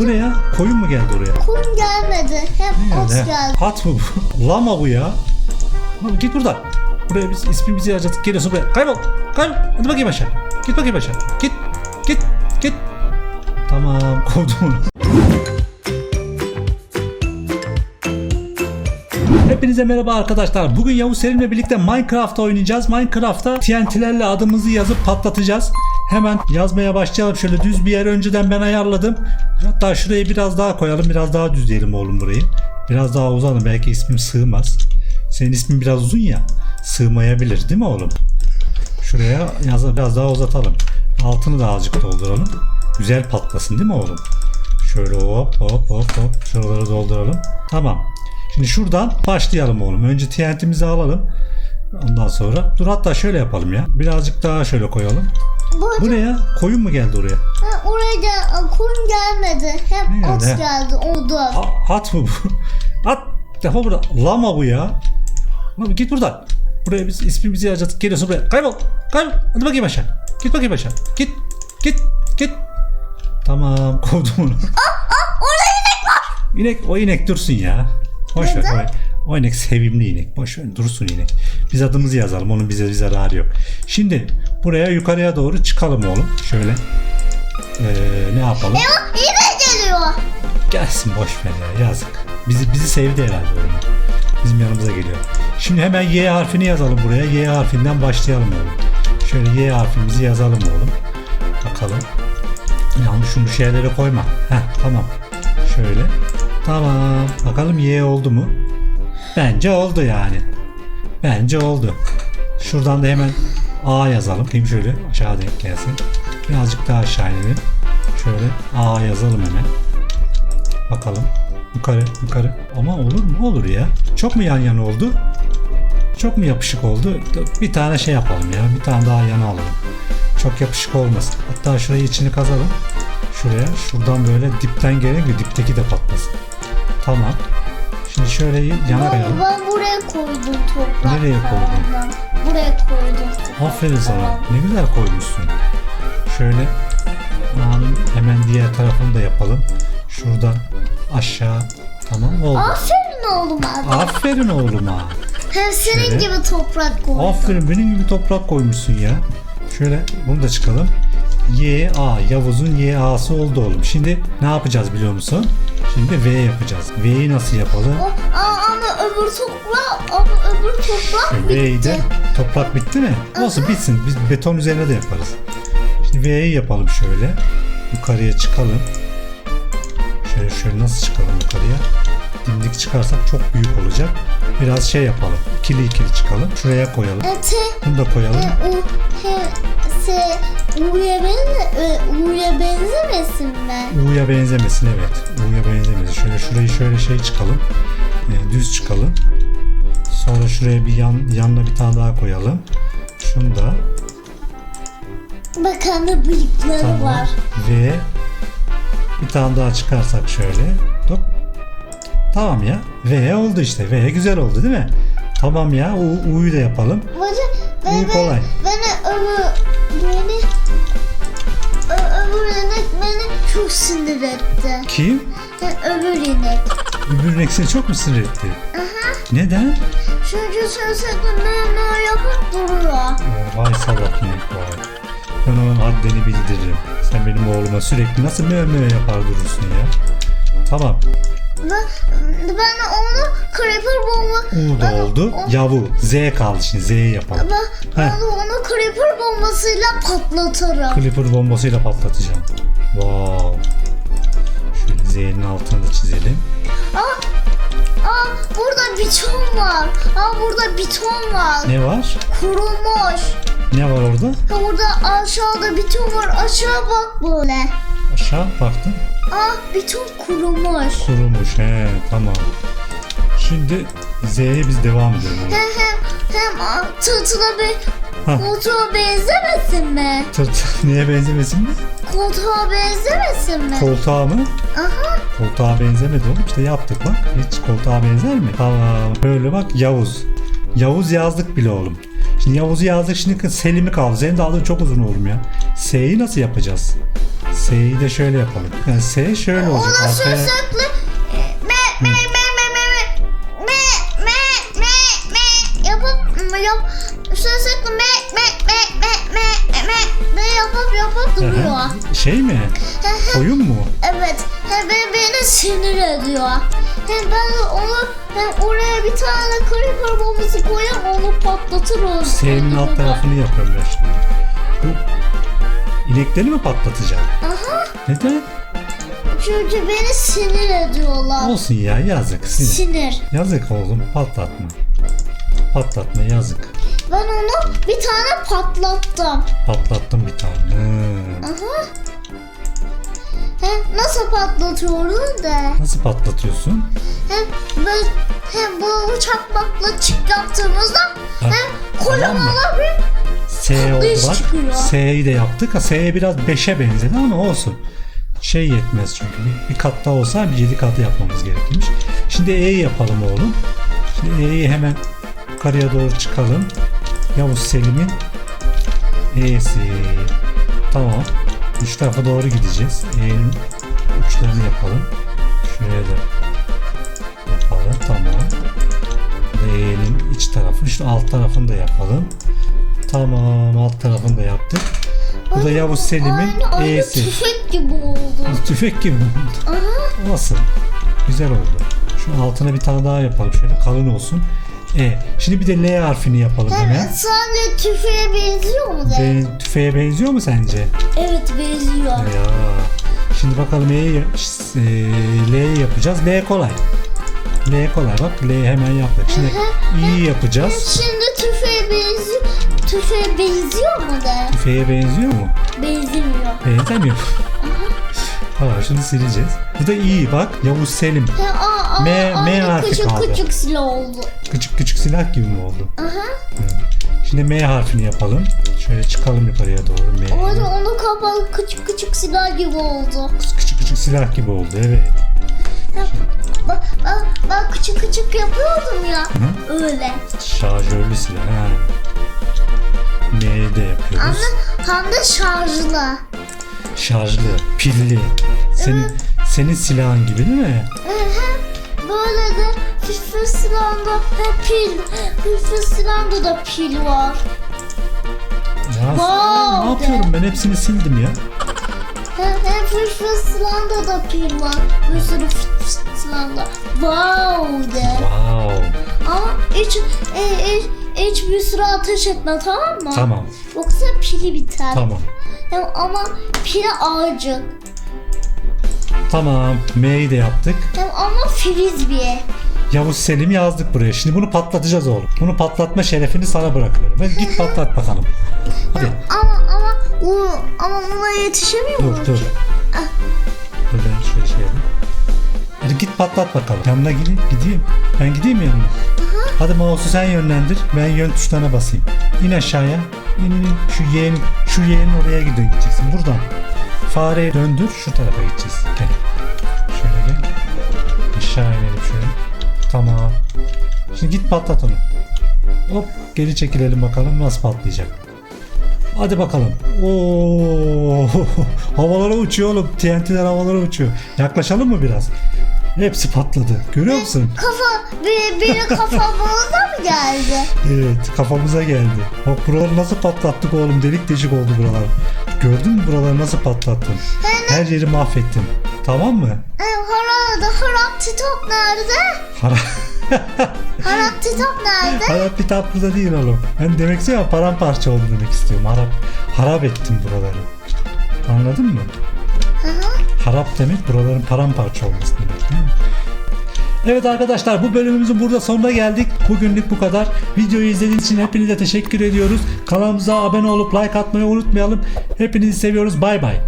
Bu ne ya? Koyun mu geldi oraya? Kum gelmedi. Hep Ne ot geldi? geldi. At mı bu? Lama bu ya. Lan git buradan. Buraya biz ismimizi yazacaktık. Geliyorsun buraya. Kaybol. Kaybol. Hadi bakayım aşağı. Git bakayım aşağı. Git. Git. Git. Tamam. Kovdum onu. Hepinize merhaba arkadaşlar. Bugün Yavuz Selim'le birlikte Minecraft oynayacağız. Minecraft'ta TNT'lerle adımızı yazıp patlatacağız. Hemen yazmaya başlayalım. Şöyle düz bir yer önceden ben ayarladım. Hatta şurayı biraz daha koyalım. Biraz daha düzleyelim oğlum burayı. Biraz daha uzalım. Belki ismim sığmaz. Senin ismin biraz uzun ya. Sığmayabilir değil mi oğlum? Şuraya yaz biraz daha uzatalım. Altını da azıcık dolduralım. Güzel patlasın değil mi oğlum? Şöyle hop hop hop hop şuraları dolduralım. Tamam. Şimdi şuradan başlayalım oğlum. Önce TNT'mizi alalım. Ondan sonra dur hatta şöyle yapalım ya. Birazcık daha şöyle koyalım. Bu, Bu ne ya? Koyun mu geldi oraya? Ha, oraya gel, kum gelmedi. Hep Ne ot geldi? geldi. Oldu. A- at mı bu? At. Defa burada. Lama bu ya. Lan git buradan. Buraya biz ismimizi yazacaktık. Geliyorsun buraya. Kaybol. Kaybol. Hadi bakayım aşağı. Git bakayım aşağı. Git. Git. Git. Tamam. Kovdum onu. Orada inek var. İnek o inek dursun ya. Boş ver. Neden? O, o inek sevimli inek. Boş ver dursun inek. Biz adımızı yazalım. Onun bize bir zararı yok. Şimdi buraya yukarıya doğru çıkalım oğlum. Şöyle. Ee, ne yapalım? Ya inek geliyor. Gelsin boş ver ya yazık. Bizi bizi sevdi herhalde oğlum. Bizim yanımıza geliyor. Şimdi hemen Y harfini yazalım buraya. Y harfinden başlayalım oğlum. Şöyle Y harfimizi yazalım oğlum. Bakalım. Yanlış şunu şeylere koyma. Heh tamam. Şöyle. Tamam. Bakalım Y oldu mu? Bence oldu yani. Bence oldu. Şuradan da hemen A yazalım. Kim şöyle aşağı denk gelsin. Birazcık daha aşağı inelim. Şöyle A yazalım hemen. Bakalım. Yukarı yukarı. Ama olur mu? Olur ya. Çok mu yan yana oldu? Çok mu yapışık oldu? Bir tane şey yapalım ya. Bir tane daha yana alalım. Çok yapışık olmasın. Hatta şurayı içini kazalım. Şuraya. Şuradan böyle dipten gelen ki dipteki de patlasın. Tamam. Şimdi şöyle yana Ben, koyalım. ben buraya koydum toprak. Nereye koydun? Buraya koydum. Aferin sana. Ne güzel koymuşsun. Şöyle hemen diğer tarafını da yapalım. Şuradan aşağı. Tamam oldu. Aferin oğlum abi. Aferin oğluma. Hem senin Şöyle. gibi toprak koydum. Aferin benim gibi toprak koymuşsun ya. Şöyle bunu da çıkalım. Y A Yavuz'un Y A'sı oldu oğlum. Şimdi ne yapacağız biliyor musun? Şimdi V yapacağız. V'yi nasıl yapalım? O- Aa, ama öbür toprak ama öbür toprak V'yi bitti. de toprak bitti mi? Olsun bitsin. Biz beton üzerine de yaparız. Şimdi V'yi yapalım şöyle. Yukarıya çıkalım. Şöyle şöyle nasıl çıkalım yukarıya? Dimdik çıkarsak çok büyük olacak. Biraz şey yapalım. İkili ikili çıkalım. Şuraya koyalım. Bunu da koyalım. e, U, S, U'ya benze, e, benzemesin mi? U'ya benzemesin evet. U'ya benzemesin. Şöyle şurayı şöyle şey çıkalım. Ee, düz çıkalım. Sonra şuraya bir yan yanına bir tane daha koyalım. Şunu da Bakın da bıyıkları Tamam. var. Ve bir tane daha çıkarsak şöyle. Hop. Tamam ya. V oldu işte. V güzel oldu değil mi? Tamam ya. U, U'yu da yapalım. Bu ben, kolay. ben, beni öbür, çok sinir etti. Kim? Öbür inek. Öbür inek seni çok mu sinir etti? Neden? Çünkü sürekli mö mö yapıp duruyor. Vay salak inek vay. Ben onun haddini bildiririm. Sen benim oğluma sürekli nasıl mö yapar durursun ya. Tamam. Ben, onu creeper bomba... U da oldu. o- Yavu. Z kaldı şimdi. Z'yi yapalım. Ben, Heh. ben onu creeper bombasıyla patlatırım. Clipper bombasıyla patlatacağım. Wow. Şöyle Z'nin altını da çizelim. Aa, aa burada biton var. Aa burada biton var. Ne var? Kurumuş. Ne var orada? Burada aşağıda biton var. Aşağı bak böyle. Aşağı baktım. Aa biton kurumuş. Kurumuş. He tamam. Şimdi Z'ye biz devam edelim. Hem hem hem aa, tırtıla Ha. koltuğa benzemesin mi? Tırt neye benzemesin mi? Koltuğa benzemesin mi? Koltuğa mı? Aha. Koltuğa benzemedi oğlum. İşte yaptık bak. Hiç koltuğa benzer mi? Tamam. Böyle bak Yavuz. Yavuz yazdık bile oğlum. Şimdi Yavuz'u yazdık. Şimdi Selim'i kaldı. Senin de adın çok uzun oğlum ya. S'yi nasıl yapacağız? S'yi de şöyle yapalım. Yani S şöyle olacak. Ona Arkaya... sözlükle me me me me me me me me me me yapıp yap sözlükle me me me me me me me yapıp yapıp duruyor. Şey mi? Oyun mu? Evet, hem beni, sinir ediyor. Hem ben onu hem oraya bir tane creeper bombası koyup onu patlatır o. S'nin alt tarafını yapıyorum ben şimdi. Bu inekleri mi patlatacağım? Neden? çünkü beni sinir ediyorlar. Olsun ya yazık. Sinir. Sinir. Yazık oğlum patlatma. Patlatma yazık. Ben onu bir tane patlattım. Patlattım bir tane. Hmm. Aha. Hem nasıl patlatıyorum da. Nasıl patlatıyorsun? Hem ben hem bu çakmakla çık yaptığımızda hem kocaman bir S oldu bak. çıkıyor. S'yi de yaptık. S'ye biraz 5'e benzedi ama olsun. Şey yetmez çünkü. Bir, bir kat daha olsa bir 7 katı yapmamız gerekirmiş. Şimdi E'yi yapalım oğlum. Şimdi E'yi hemen yukarıya doğru çıkalım. Yavuz Selim'in E'si. Tamam. Üç tarafa doğru gideceğiz. E'nin uçlarını yapalım. Şuraya da yapalım. Tamam. E'nin iç tarafı. İşte alt tarafını da yapalım. Tamam alt tarafını da yaptık. Bu da Yavuz Selim'in aynı, aynı E'si. tüfek gibi oldu. Tüfek gibi oldu. Aha. Nasıl? Güzel oldu. Şu altına bir tane daha yapalım. Şöyle kalın olsun. E. Şimdi bir de L harfini yapalım hemen. Evet, sadece tüfeğe benziyor mu da? Ben, tüfeğe benziyor mu sence? Evet benziyor. Ya. Şimdi bakalım E'yi e, L'yi yapacağız. L kolay. L kolay bak. L hemen yaptık. Şimdi İ'yi yapacağız. Şimdi tüfeğe Tüfeğe benziyor mu da? Tüfeğe benziyor mu? Benzemiyor. Benzemiyor. Ha şunu sileceğiz. Bu da iyi bak. Yavuz Selim. He, aa, aa, M- M aynı harfi küçük kaldı. küçük silah oldu. Küçük küçük silah gibi mi oldu? Aha. Şimdi M harfini yapalım. Şöyle çıkalım yukarıya doğru. M. Orada onu kapalı küçük küçük silah gibi oldu. Küçük küçük silah gibi oldu evet. He, Bak, bak, bak küçük küçük yapıyordum ya. Öyle. Şarjörlü silah. Ha. M'yi de yapıyoruz. Ama hem de şarjlı. Şarjlı, pilli. Senin senin silahın gibi değil mi? Ehe, Böyle de fışfır silahında he, pil. Fışfır silahında da pil var. Ya Wow ne yapıyorum ben hepsini sildim ya. Fışfır silahında da pil var. Bir sürü fışfır silahında. Wow de. Wow. Süre ateş etme tamam mı? Tamam. Yoksa pili biter. Tamam. Hem, ama pili ağacık. Tamam. M'yi de yaptık. Hem ama frisbee. Yavuz Selim yazdık buraya. Şimdi bunu patlatacağız oğlum. Bunu patlatma şerefini sana bırakıyorum. Hadi git patlat bakalım. Hadi. Ama ama o, ama buna yetişemiyor Dur mu? dur. Dur ben şöyle şey yapayım. Hadi git patlat bakalım. Yanına gideyim. gideyim. Ben gideyim mi yanına? Hadi mouse'u sen yönlendir. Ben yön tuşlarına basayım. İn aşağıya. İn. Şu yeğen, şu yeğenin oraya gide- gideceksin. Buradan. Fareyi döndür. Şu tarafa gideceğiz. Gel. Şöyle gel. Aşağı inelim şöyle. Tamam. Şimdi git patlat onu. Hop geri çekilelim bakalım nasıl patlayacak. Hadi bakalım. Oo, havalara uçuyor oğlum. TNT'ler havalara uçuyor. Yaklaşalım mı biraz? Hepsi patladı. Görüyor musun? Kafa bir, bir kafamıza mı geldi? Evet kafamıza geldi. Bak buraları nasıl patlattık oğlum. Delik deşik oldu buralar. Gördün mü buraları nasıl patlattın? Her yeri mahvettin. Tamam mı? E, harada harap titok nerede? Para... Harap titok nerede? Harap kitap burada değil oğlum. Ben demek istiyorum ya paramparça oldu demek istiyorum. Harap, harap ettim buraları. Anladın mı? Harap demek buraların paramparça olması demek değil mi? Evet arkadaşlar bu bölümümüzün burada sonuna geldik. Bugünlük bu kadar. Videoyu izlediğiniz için hepinize teşekkür ediyoruz. Kanalımıza abone olup like atmayı unutmayalım. Hepinizi seviyoruz. Bay bay.